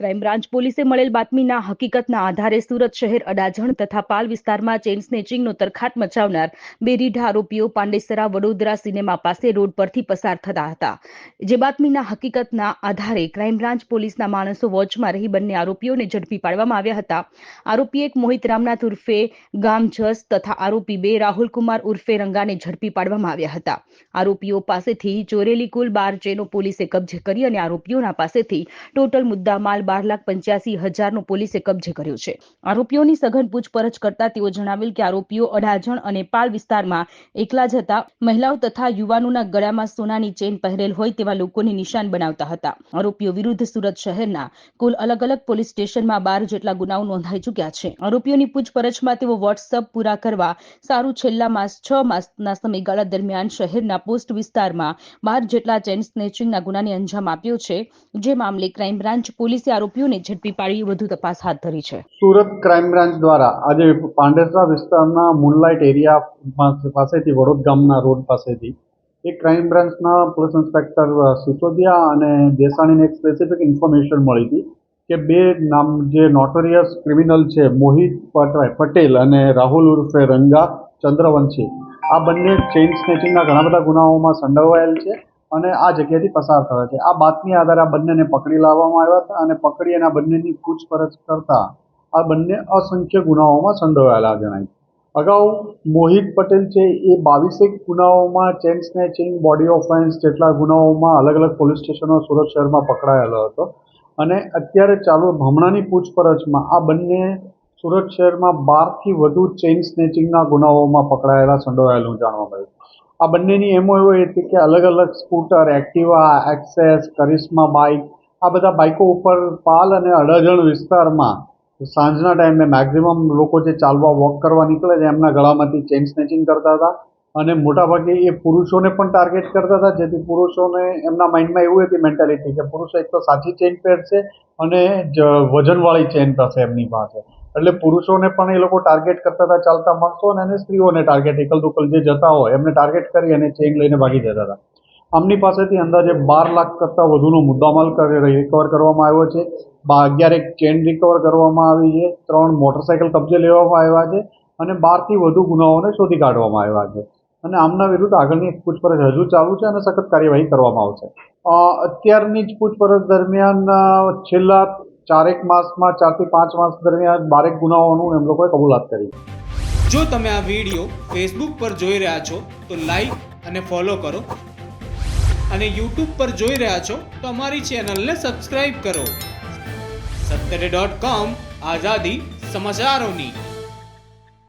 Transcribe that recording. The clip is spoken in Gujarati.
ક્રાઇમ બ્રાન્ચ પોલીસે મળેલ બાતમીના હકીકતના આધારે સુરત શહેર અડાજણ તથા પાલ વિસ્તારમાં ચેઇન સ્નેચિંગનો તરખાટ મચાવનાર બે રીઢા આરોપીઓ પાંડેસરા વડોદરા સિનેમા પાસે રોડ પરથી પસાર થતા હતા. જે બાતમીના હકીકતના આધારે ક્રાઇમ બ્રાન્ચ પોલીસના માણસો વોચમાં રહી બંને આરોપીઓને ઝડપી પાડવામાં આવ્યા હતા. આરોપી એક મોહિત રામનાથ ઉર્ફે ગામ જસ તથા આરોપી બે રાહુલ કુમાર ઉર્ફે રંગાને ઝડપી પાડવામાં આવ્યા હતા. આરોપીઓ પાસેથી ચોરેલી કુલ બાર ચેનો પોલીસે કબજે કરી અને આરોપીઓના પાસેથી ટોટલ મુદ્દામાલ બાર લાખ પંચ્યાસી હજારનો પોલીસે કબજે કર્યો છે. આરોપીઓની સઘન પૂછપરછ કરતા તેઓ જણાવેલ કે આરોપીઓ અડાજણ અને પાલ વિસ્તારમાં એકલા જ હતા. મહિલાઓ તથા યુવાનોના ગળામાં સોનાની ચેન પહેરેલ હોય તેવા લોકોને નિશાન બનાવતા હતા. આરોપીઓ વિરુદ્ધ સુરત શહેરના કુલ અલગ અલગ પોલીસ સ્ટેશનમાં બાર જેટલા ગુનાઓ નોંધાઈ ચૂક્યા છે. આરોપીઓની પૂછપરછમાં તેઓ વોટ્સઅપ પૂરા કરવા સારું છેલ્લા માસ છ માસના સમયગાળા દરમિયાન શહેરના પોસ્ટ વિસ્તારમાં બાર જેટલા ચેન સ્નેચિંગના ગુનાને અંજામ આપ્યો છે. જે મામલે ક્રાઇમ બ્રાન્ચ પોલીસે આરોપીઓને ઝડપી પાડી વધુ તપાસ હાથ ધરી છે. સુરત ક્રાઇમ બ્રાન્ચ દ્વારા આજે પાંડેસરા વિસ્તારના મૂનલાઇટ એરિયા પાસે- પાસેથી વડોદ ગામના રોડ પાસેથી એક ક્રાઇમ બ્રાન્ચના પોલીસ ઇન્સ્પેક્ટર સિસોદિયા અને દેસાણીને એક સ્પેસિફિક ઇન્ફોર્મેશન મળી હતી કે બે નામ જે નોટોરિયસ ક્રિમિનલ છે, મોહિત પટરાય પટેલ અને રાહુલ ઉર્ફે રંગા ચંદ્રવંશી, આ બંને ચેઇન સ્નેચિંગના ઘણા બધા ગુનાઓમાં સંડોવાયેલ છે. અને આ જગ્યાથી પસાર થયા છે. આ બાતમી આધારે આ બંનેને પકડી લાવવામાં આવ્યા હતા અને પકડી અને આ બંનેની પૂછપરછ કરતા આ બંને અસંખ્ય ગુનાઓમાં સંડોવાયેલા જણાય અગાઉ મોહિત પટેલ છે એ બાવીસેક ગુનાઓમાં ચેન સ્નેચિંગ, બોડી ઓફેન્સ જેટલા ગુનાઓમાં અલગ અલગ પોલીસ સ્ટેશનો સુરત શહેરમાં પકડાયેલો હતો. અને અત્યારે ચાલુ હમણાંની પૂછપરછમાં આ બંને સુરત શહેરમાં બારથી વધુ ચેઇન સ્નેચિંગના ગુનાઓમાં પકડાયેલા, સંડોવાયેલું જાણવા મળ્યું આ બંનેની એમો એવો હતી કે અલગ અલગ scooter, Activa, Access, Karizma bike, આ બધા બાઇકો ઉપર પાલ અને અડાજણ વિસ્તારમાં સાંજના ટાઈમે મેક્ઝિમમ લોકો જે ચાલવા વોક કરવા નીકળે છે, એમના ગળામાંથી ચેઇન સ્નેચિંગ કરતા હતા અને મોટાભાગે એ પુરુષોને પણ ટાર્ગેટ કરતા હતા, જેથી પુરુષોને એમના માઇન્ડમાં એવું હતી મેન્ટાલિટી કે પુરુષો એક તો સાચી ચેઇન પહેરશે અને જ વજનવાળી ચેઇન થશે એમની પાસે. એટલે પુરુષોને પણ એ લોકો ટાર્ગેટ કરતા હતા, ચાલતા માણસો અને એને સ્ત્રીઓને ટાર્ગેટ એકલ દુકલ જે જતા હોય, એમને ટાર્ગેટ કરી અને ચેઇન લઈને ભાગી જતા હતા. આમની પાસેથી અંદાજે બાર લાખ કરતાં વધુનો મુદ્દામાલ રિકવર કરવામાં આવ્યો છે. અગિયાર એક ચેન રિકવર કરવામાં આવી છે. ત્રણ મોટરસાઇકલ કબજે લેવામાં આવ્યા છે અને બારથી વધુ ગુનાઓને શોધી કાઢવામાં આવ્યા છે. અને આમના વિરુદ્ધ આગળની પૂછપરછ હજુ ચાલુ છે અને સખત કાર્યવાહી કરવામાં આવશે. અત્યારની જ પૂછપરછ દરમિયાન છેલ્લા ચારેક માસમાં, ચારથી પાંચ માસ દરમિયાન બારેક ગુનાઓનું એમ લોકોએ કબૂલાત કરી. જો તમે આ વીડિયો ફેસબુક પર જોઈ રહ્યા છો, તો લાઈક અને ફોલો કરો. અને યુટ્યુબ પર જોઈ રહ્યા છો, તો અમારી ચેનલને સબસ્ક્રાઇબ કરો. સત્તરે ડોટ કોમ આઝાદી સમાચારોની.